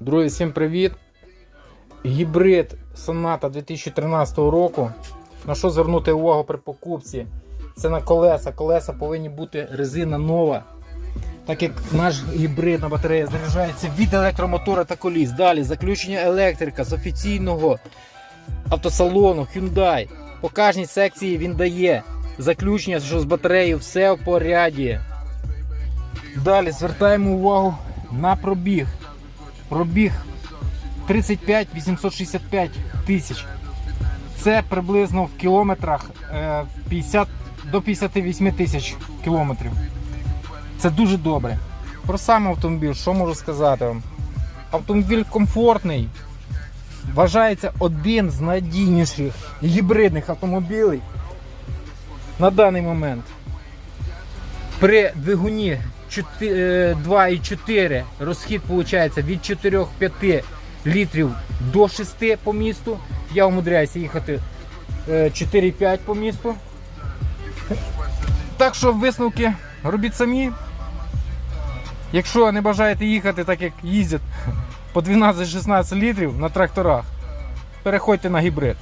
Друзі, всім привіт! Гібрид Соната 2013 року. На що звернути увагу при покупці? Це на колеса. Колеса повинні бути резина нова. Так як наш гібридна батарея заряджається від електромотора та коліс. Далі заключення електрика з офіційного автосалону Hyundai. По кожній секції він дає заключення, що з батареєю все в поряді. Далі звертаємо увагу на пробіг. Пробіг 35 865 тисяч. Це приблизно в кілометрах е, 50 до 58 тисяч кілометрів. Це дуже добре. Про сам автомобіль, що можу сказати вам? Автомобіль комфортний. Вважається один з найдійніших гібридних автомобілів на даний момент. При двигуні 4 2,4 розхід виходить від 4-5 літрів до 6 по місту. Я умудряюся їхати е, 4,5 по місту. Так що висновки робіть самі. Якщо не бажаєте їхати так, як їздять по 12-16 літрів на тракторах, переходьте на гібрид.